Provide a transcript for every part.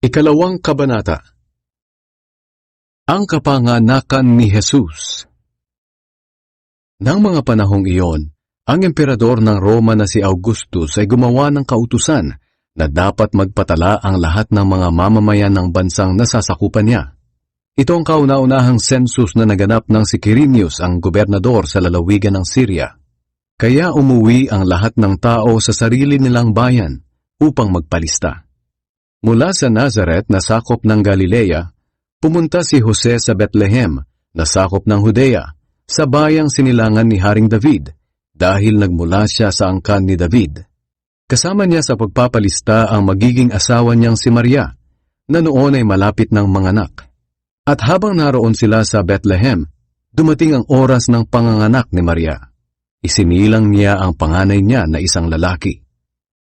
Ikalawang Kabanata Ang Kapanganakan ni Jesus Nang mga panahong iyon, ang emperador ng Roma na si Augustus ay gumawa ng kautusan na dapat magpatala ang lahat ng mga mamamayan ng bansang nasasakupan niya. Ito ang kauna-unahang census na naganap ng si Quirinius ang gobernador sa lalawigan ng Syria. Kaya umuwi ang lahat ng tao sa sarili nilang bayan upang magpalista. Mula sa Nazareth na sakop ng Galilea, pumunta si Jose sa Bethlehem na sakop ng Judea, sa bayang sinilangan ni Haring David, dahil nagmula siya sa angkan ni David. Kasama niya sa pagpapalista ang magiging asawa niyang si Maria, na noon ay malapit ng manganak. At habang naroon sila sa Bethlehem, dumating ang oras ng panganganak ni Maria. Isinilang niya ang panganay niya na isang lalaki.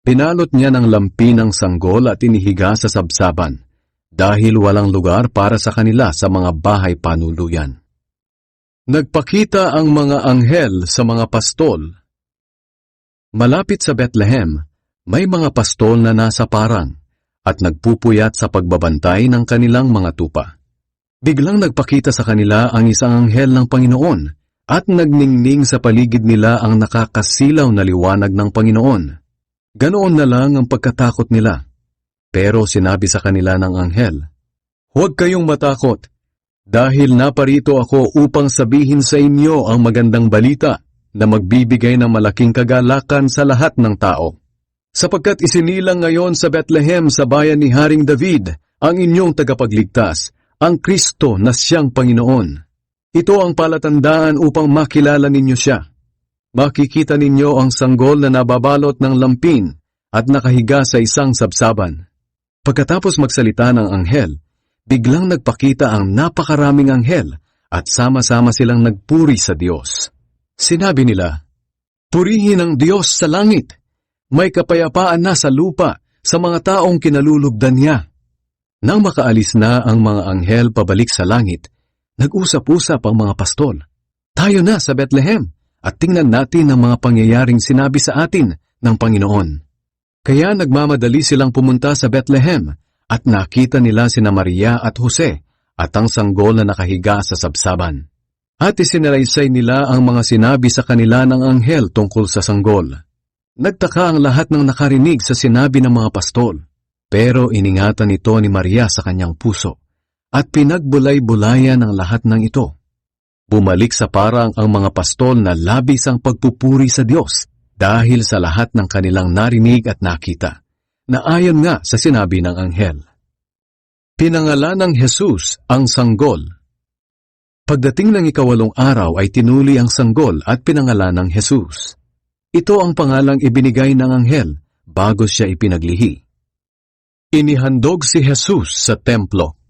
Pinalot niya ng lampi ng sanggol at inihiga sa sabsaban, dahil walang lugar para sa kanila sa mga bahay panuluyan. Nagpakita ang mga anghel sa mga pastol. Malapit sa Bethlehem, may mga pastol na nasa parang at nagpupuyat sa pagbabantay ng kanilang mga tupa. Biglang nagpakita sa kanila ang isang anghel ng Panginoon at nagningning sa paligid nila ang nakakasilaw na liwanag ng Panginoon. Ganoon na lang ang pagkatakot nila. Pero sinabi sa kanila ng anghel, Huwag kayong matakot, dahil naparito ako upang sabihin sa inyo ang magandang balita na magbibigay ng malaking kagalakan sa lahat ng tao. Sapagkat isinilang ngayon sa Bethlehem sa bayan ni Haring David ang inyong tagapagligtas, ang Kristo na siyang Panginoon. Ito ang palatandaan upang makilala ninyo siya. Makikita ninyo ang sanggol na nababalot ng lampin at nakahiga sa isang sabsaban. Pagkatapos magsalita ng anghel, biglang nagpakita ang napakaraming anghel at sama-sama silang nagpuri sa Diyos. Sinabi nila, Purihin ang Diyos sa langit! May kapayapaan na sa lupa sa mga taong kinalulugdan niya. Nang makaalis na ang mga anghel pabalik sa langit, nag-usap-usap ang mga pastol. Tayo na sa Bethlehem at tingnan natin ang mga pangyayaring sinabi sa atin ng Panginoon. Kaya nagmamadali silang pumunta sa Bethlehem at nakita nila sina Maria at Jose at ang sanggol na nakahiga sa sabsaban. At isinalaysay nila ang mga sinabi sa kanila ng anghel tungkol sa sanggol. Nagtaka ang lahat ng nakarinig sa sinabi ng mga pastol, pero iningatan ito ni Maria sa kanyang puso at pinagbulay-bulayan ang lahat ng ito. Bumalik sa parang ang mga pastol na labis ang pagpupuri sa Diyos dahil sa lahat ng kanilang narinig at nakita, na ayon nga sa sinabi ng anghel. Pinangalan ng Jesus ang sanggol. Pagdating ng ikawalong araw ay tinuli ang sanggol at pinangalan ng Jesus. Ito ang pangalang ibinigay ng anghel bago siya ipinaglihi. Inihandog si Jesus sa templo.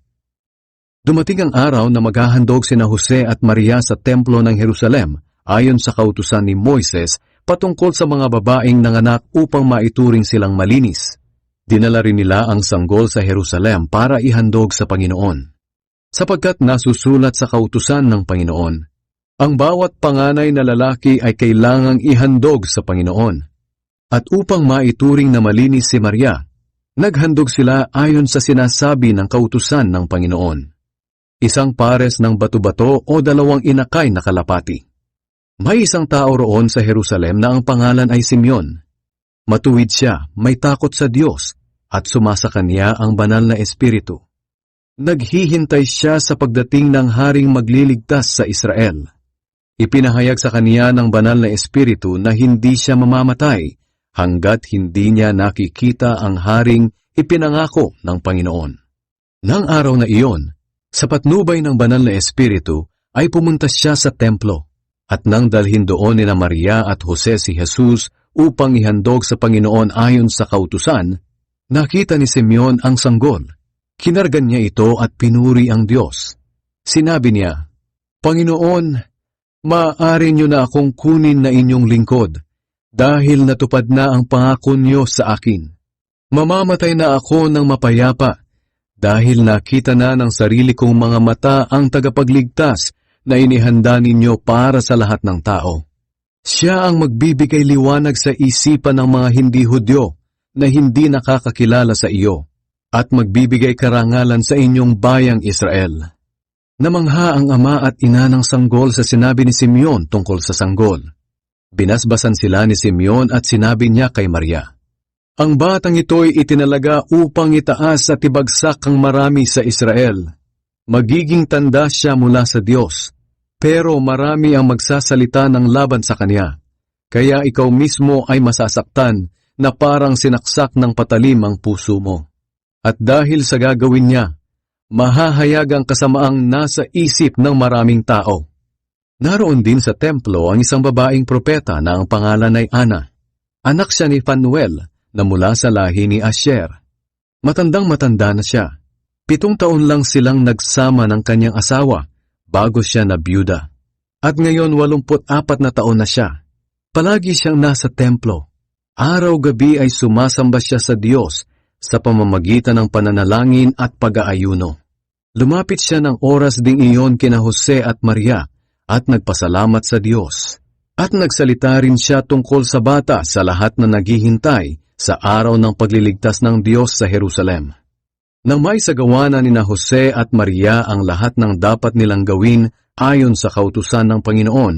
Dumating ang araw na maghahandog sina Jose at Maria sa templo ng Jerusalem ayon sa kautusan ni Moises patungkol sa mga babaeng nanganak upang maituring silang malinis. Dinala rin nila ang sanggol sa Jerusalem para ihandog sa Panginoon. Sapagkat nasusulat sa kautusan ng Panginoon, ang bawat panganay na lalaki ay kailangang ihandog sa Panginoon. At upang maituring na malinis si Maria, naghandog sila ayon sa sinasabi ng kautusan ng Panginoon. Isang pares ng bato-bato o dalawang inakay na kalapati. May isang tao roon sa Jerusalem na ang pangalan ay Simeon. Matuwid siya, may takot sa Diyos, at sumasa kanya ang banal na espiritu. Naghihintay siya sa pagdating ng haring magliligtas sa Israel. Ipinahayag sa kanya ng banal na espiritu na hindi siya mamamatay hanggat hindi niya nakikita ang haring ipinangako ng Panginoon. Nang araw na iyon, sa patnubay ng banal na espiritu ay pumunta siya sa templo at nang dalhin doon ni Maria at Jose si Jesus upang ihandog sa Panginoon ayon sa kautusan, nakita ni Simeon ang sanggol. Kinargan niya ito at pinuri ang Diyos. Sinabi niya, Panginoon, maaari niyo na akong kunin na inyong lingkod, dahil natupad na ang pangako niyo sa akin. Mamamatay na ako ng mapayapa, dahil nakita na ng sarili kong mga mata ang tagapagligtas na inihanda ninyo para sa lahat ng tao. Siya ang magbibigay liwanag sa isipan ng mga hindi Hudyo na hindi nakakakilala sa iyo at magbibigay karangalan sa inyong bayang Israel. Namangha ang ama at ina ng sanggol sa sinabi ni Simeon tungkol sa sanggol. Binasbasan sila ni Simeon at sinabi niya kay Maria, Ang batang ito'y itinalaga upang itaas at ibagsak ang marami sa Israel. Magiging tanda siya mula sa Diyos, pero marami ang magsasalita ng laban sa Kanya. Kaya ikaw mismo ay masasaktan na parang sinaksak ng patalim ang puso mo. At dahil sa gagawin niya, mahahayag ang kasamaang nasa isip ng maraming tao. Naroon din sa templo ang isang babaeng propeta na ang pangalan ay Ana. Anak siya ni Fanuel na mula sa lahi ni Asher. Matandang matanda na siya. Pitong taon lang silang nagsama ng kanyang asawa bago siya na byuda. At ngayon walumput apat na taon na siya. Palagi siyang nasa templo. Araw-gabi ay sumasamba siya sa Diyos sa pamamagitan ng pananalangin at pag-aayuno. Lumapit siya ng oras ding iyon kina Jose at Maria at nagpasalamat sa Diyos. At nagsalita rin siya tungkol sa bata sa lahat na naghihintay sa araw ng pagliligtas ng Diyos sa Jerusalem. Nang may sagawa na ni na Jose at Maria ang lahat ng dapat nilang gawin ayon sa kautusan ng Panginoon,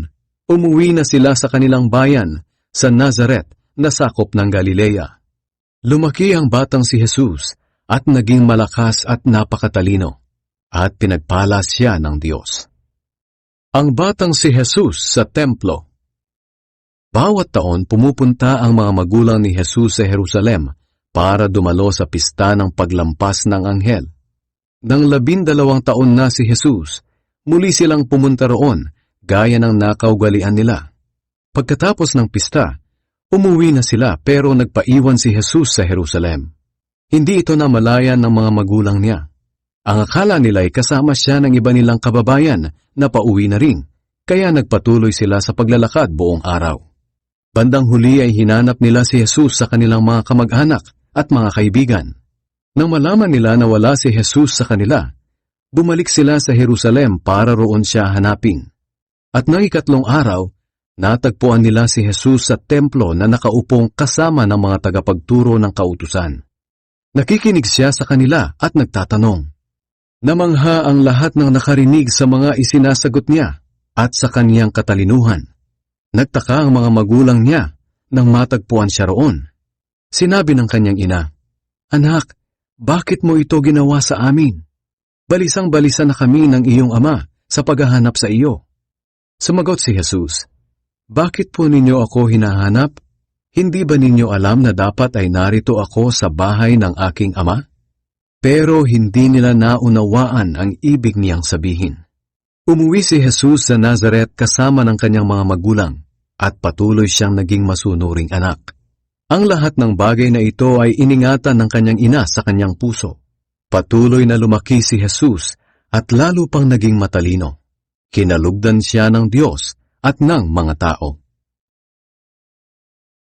umuwi na sila sa kanilang bayan sa Nazaret na sakop ng Galilea. Lumaki ang batang si Jesus at naging malakas at napakatalino, at pinagpalas siya ng Diyos. Ang batang si Jesus sa templo Bawat taon pumupunta ang mga magulang ni Jesus sa Jerusalem para dumalo sa pista ng paglampas ng anghel. Nang labindalawang taon na si Jesus, muli silang pumunta roon gaya ng nakaugalian nila. Pagkatapos ng pista, umuwi na sila pero nagpaiwan si Jesus sa Jerusalem. Hindi ito na malayan ng mga magulang niya. Ang akala nila ay kasama siya ng iba nilang kababayan na pauwi na rin, kaya nagpatuloy sila sa paglalakad buong araw. Bandang huli ay hinanap nila si Jesus sa kanilang mga kamag-anak at mga kaibigan. Nang malaman nila na wala si Jesus sa kanila, bumalik sila sa Jerusalem para roon siya hanapin. At ng ikatlong araw, natagpuan nila si Jesus sa templo na nakaupong kasama ng mga tagapagturo ng kautusan. Nakikinig siya sa kanila at nagtatanong. Namangha ang lahat ng nakarinig sa mga isinasagot niya at sa kaniyang katalinuhan. Nagtaka ang mga magulang niya nang matagpuan siya roon. Sinabi ng kanyang ina, Anak, bakit mo ito ginawa sa amin? Balisang-balisa na kami ng iyong ama sa paghahanap sa iyo. Sumagot si Jesus, Bakit po ninyo ako hinahanap? Hindi ba ninyo alam na dapat ay narito ako sa bahay ng aking ama? Pero hindi nila naunawaan ang ibig niyang sabihin. Umuwi si Jesus sa Nazaret kasama ng kanyang mga magulang at patuloy siyang naging masunuring anak. Ang lahat ng bagay na ito ay iningatan ng kanyang ina sa kanyang puso. Patuloy na lumaki si Jesus at lalo pang naging matalino. Kinalugdan siya ng Diyos at ng mga tao.